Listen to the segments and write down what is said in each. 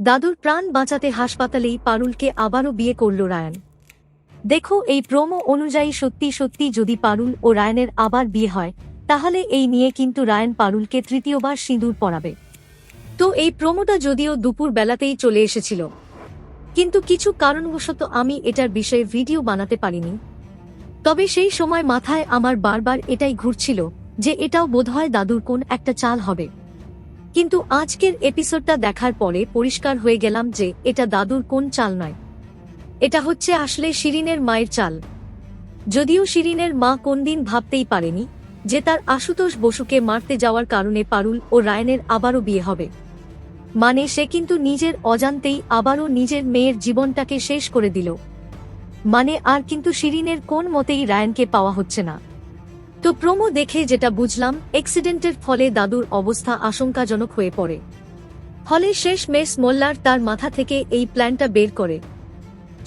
দাদুর প্রাণ বাঁচাতে হাসপাতালেই পারুলকে আবারও বিয়ে করল রায়ান। দেখো, এই প্রোমো অনুযায়ী সত্যি সত্যি যদি পারুল ও রায়ানের আবার বিয়ে হয়, তাহলে এই নিয়ে কিন্তু রায়ান পারুলকে তৃতীয়বার সিঁদুর পরাবে। তো এই প্রোমোটা যদিও দুপুর বেলাতেই চলে এসেছিল। কিন্তু কিছু কারণবশত আমি এটার বিষয়ে ভিডিও বানাতে পারিনি। তবে সেই সময় মাথায় আমার বারবার এটাই ঘুরছিল যে এটাও বোধহয় দাদুর কোন একটা চাল হবে। কিন্তু আজকের এপিসোডটা দেখার পরে পরিষ্কার হয়ে গেলাম যে এটা দাদুর কোন চাল নয়। এটা হচ্ছে আসলে শিরিনের মায়ের চাল। যদিও শিরিনের মা কোনদিন ভাবতেই পারেনি যে তার আশুতোষ বসুকে মারতে যাওয়ার কারণে পারুল ও রায়নের আবারও বিয়ে হবে। মানে সে কিন্তু নিজের অজান্তেই আবারও নিজের মেয়ের জীবনটাকে শেষ করে দিল। মানে আর কিন্তু শিরিনের কোন মতেই রায়নকে পাওয়া হচ্ছে না। তো প্রোমো দেখে যেটা বুঝলাম অ্যাক্সিডেন্টের ফলে দাদুর অবস্থা আশঙ্কাজনক হয়ে পড়ে। ফলে শেষ মেস মোল্লার তার মাথা থেকে এই প্ল্যানটা বের করে।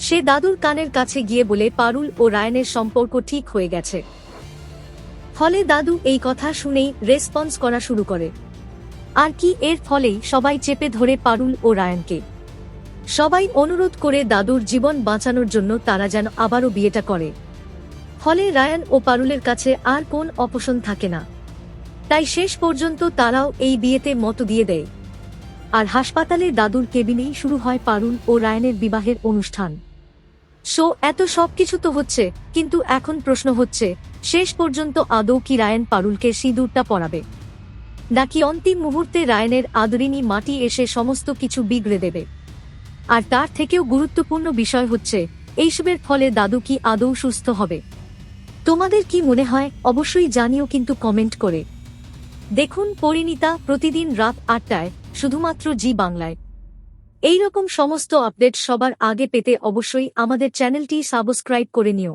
সে দাদুর কানের কাছে গিয়ে বলে, পারুল ও রায়নের সম্পর্ক ঠিক হয়ে গেছে। ফলে দাদু এই কথা শুনেই রেসপন্স করা শুরু করে। আর কি এর ফলেই সবাই চেপে ধরে পারুল ও রায়ানকে। সবাই অনুরোধ করে দাদুর জীবন বাঁচানোর জন্য তারা যেন আবারও বিয়েটা করে। ফলে রায়ান ও পারুলের কাছে আর কোন অপশন থাকে না। তাই শেষ পর্যন্ত তারাও এই বিয়েতে মত দিয়ে দেয়। আর হাসপাতালে দাদুর কেবিনেই শুরু হয় পারুল ও রায়ানের বিবাহের অনুষ্ঠান। সো, এত সব কিছু তো হচ্ছে, কিন্তু এখন প্রশ্ন হচ্ছে, শেষ পর্যন্ত আদৌ কি রায়ান পারুলকে সিঁদুরটা পরাবে? নাকি অন্তিম মুহূর্তে রায়ানের আদরিনী মাটি এসে সমস্ত কিছু বিগড়ে দেবে? আর তার থেকেও গুরুত্বপূর্ণ বিষয় হচ্ছে, এইসবের ফলে দাদু কি আদৌ সুস্থ হবে? তোমাদের কি মনে হয়? অবশ্যই জানিও কিন্তু কমেন্ট করে। দেখুন পরিণীতা প্রতিদিন রাত আটটায়, শুধুমাত্র জি বাংলায়। এই রকম সমস্ত আপডেট সবার আগে পেতে অবশ্যই আমাদের চ্যানেলটি সাবস্ক্রাইব করে নিও।